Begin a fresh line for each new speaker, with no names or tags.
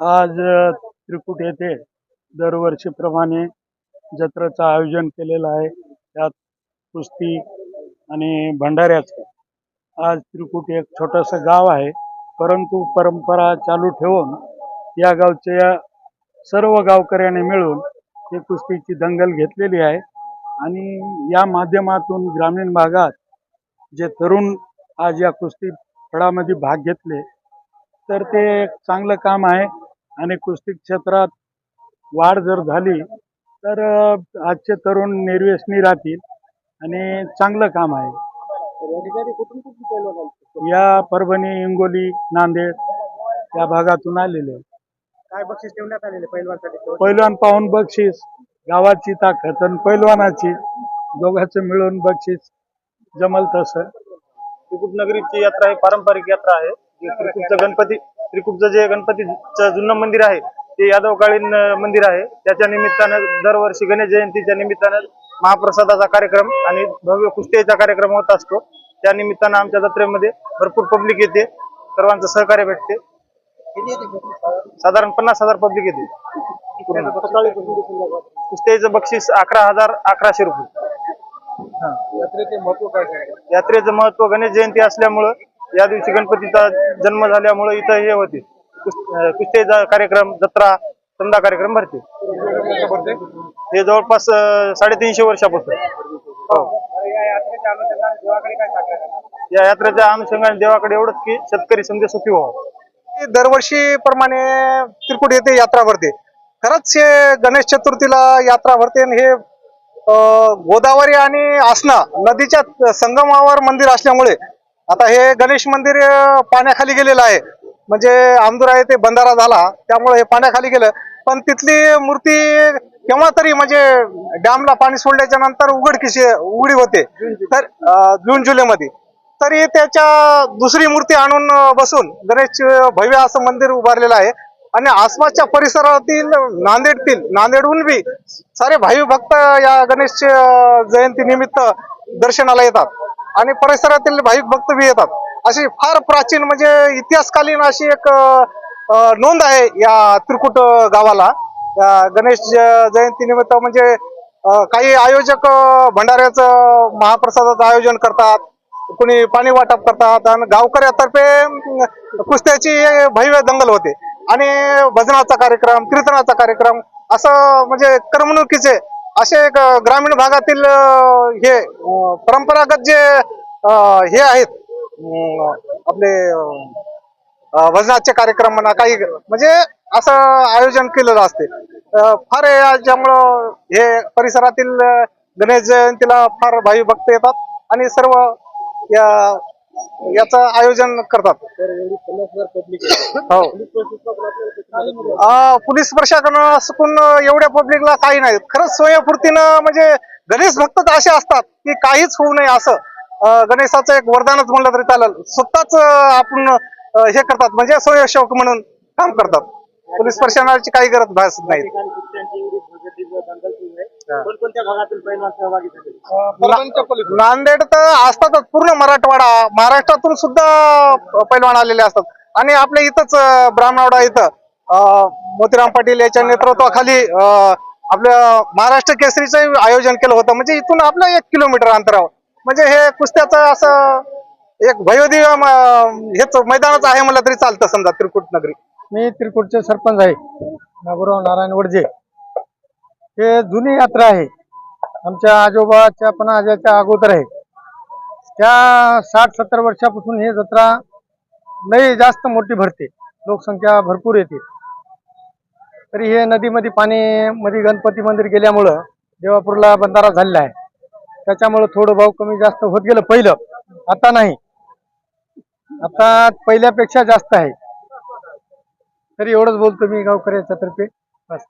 आज त्रिकुट येथे दरवर्षीप्रमाणे जत्रेचं आयोजन केलेलं आहे. त्यात कुस्ती आणि भंडाऱ्याचं. आज त्रिकुट एक छोटंसं गाव आहे. परंतु परंपरा चालू ठेवून या गावच्या सर्व गावकऱ्यांनी मिळून ही कुस्तीची दंगल घेतलेली आहे. आणि या माध्यमातून ग्रामीण भागात जे तरुण आज या कुस्ती फळामध्ये भाग घेतले तर ते एक चांगलं काम आहे. आणि कुस्ती क्षेत्रात वाढ जर झाली तर आजचे तरुण निर्व्यसनी राहतील आणि चांगलं काम आहे. या परभणी हिंगोली नांदेड या भागातून आलेले.
काय बक्षीस ठेवण्यात आलेले पैलवानसाठी?
पैलवान पाहून बक्षीस गावाची ताकद आणि पैलवानाची दोघांचं मिळून बक्षीस जमल तसं.
त्रिकुट नगरीची यात्रा ही पारंपरिक यात्रा आहे. त्रिकुटचं गणपती त्रिकुटचं जे गणपतीचं जुनं मंदिर आहे ते यादवकालीन मंदिर आहे. त्याच्या निमित्तानं दरवर्षी गणेश जयंतीच्या निमित्तानं महाप्रसादाचा कार्यक्रम आणि भव्य कुस्तीचा कार्यक्रम होत असतो. त्या निमित्तानं आमच्या जत्रेमध्ये भरपूर पब्लिक येते. सर्वांचं सहकार्य भेटते. साधारण पन्नास हजार पब्लिक येते. कुस्त्याचं बक्षीस अकरा हजार अकराशे रुपये.
यात्रेचे महत्त्व काय
यात्रेचं महत्त्व गणेश जयंती असल्यामुळं या दिवशी गणपतीचा जन्म झाल्यामुळे इथं हे होते. कुस्तीचा कार्यक्रम जत्रा समजा कार्यक्रम भरते. हे जवळपास साडेतीनशे वर्षापासून. हो. या यात्रेच्या अनुषंगाने देवाकडे एवढंच की शेतकरी संध्या सुखी व्हावं.
दरवर्षी प्रमाणे त्रिकुट येथे यात्रा भरते. खरंच हे गणेश चतुर्थीला यात्रा भरते आणि हे गोदावरी आणि आसना नदीच्या संगमावर मंदिर असल्यामुळे आता हे गणेश मंदिर पाण्याखाली गेलेलं आहे. म्हणजे आमदुरा येथे बंधारा झाला त्यामुळे हे पाण्याखाली गेलं. पण तिथली मूर्ती केव्हा तरी म्हणजे डॅमला पाणी सोडल्याच्या नंतर उघडकीशी उघडी होते. तर जून जुलैमध्ये. तरी त्याच्या दुसरी मूर्ती आणून बसून गणेश भव्य असं मंदिर उभारलेलं आहे. आणि आसपासच्या परिसरातील नांदेडतील नांदेडहून बी सारे भावी भक्त या गणेश जयंती निमित्त दर्शनाला येतात. आणि परिसरातील भाविक भक्त बी येतात. अशी फार प्राचीन म्हणजे इतिहासकालीन अशी एक नोंद आहे या त्रिकुट गावाला. गणेश ज- म्हणजे काही आयोजक भंडाऱ्याचं महाप्रसादाचं आयोजन करतात कोणी पाणी वाटप करतात आणि गावकऱ्यातर्फे कुस्त्याची भव्य दंगल होते. आणि भजनाचा कार्यक्रम कीर्तनाचा कार्यक्रम असं म्हणजे करमणुकीचे असे एक, ग्रामीण भागातील हे परंपरागत जे हे आहेत आपले भजनाचे कार्यक्रम म्हणा काही म्हणजे असं आयोजन केलेलं असते. फार याच्यामुळं हे परिसरातील गणेश जयंतीला फार भावी भक्त येतात आणि सर्व या याचं आयोजन करतात. हो. अं, पोलीस प्रशासन असून एवढ्या पब्लिकला काही नाही. खरंच स्वयंपूर्तीनं म्हणजे गणेश भक्त असे असतात की काहीच होऊ नये असं. गणेशाचं एक वरदानच म्हणलं तरी चालेल. स्वतःच आपण हे करतात. म्हणजे स्वयंसेवक म्हणून काम करतात. पोलीस प्रशासनाची काही गरज भासत नाही.
कोणकोणत्या भागातील पैलवान सहभागी झाले?
नांदेड तर असतातच पूर्ण मराठवाडा. महाराष्ट्रातून सुद्धा पैलवान आलेले असतात. आणि आपल्या इथंच अं, ब्राह्मणवाडा इथं अं, मोतीराम पाटील याच्या नेतृत्वाखाली अं, आपल्या महाराष्ट्र केसरीचं आयोजन केलं होतं. म्हणजे इथून आपलं एक किलोमीटर अंतरावर. म्हणजे हे कुस्त्याचं असं एक भयोदिय म- हेच मैदानच आहे म्हणलं तरी चालतं समजा त्रिकुट नगरी.
मी त्रिकुटचे सरपंच आहे. नागोराव नारायण वडजे. हे जुनी यात्रा आहे. आमच्या आजोबाच्या पण आजाच्या अगोदर आहे. त्या साठ सत्तर वर्षापासून ही जत्रा लई जास्त मोठी भरते. लोकसंख्या भरपूर येते. तरी हे नदीमध्ये पाणी मध्ये गणपती मंदिर गेल्यामुळं देवापूरला बंधारा झालेला आहे. त्याच्यामुळं थोडं भाव कमी जास्त होत गेलं पहिलं. आता नाही. आता पहिल्यापेक्षा जास्त आहे. तरी एवढंच बोलतो मी गावकऱ्याच्या तर्फे. बस.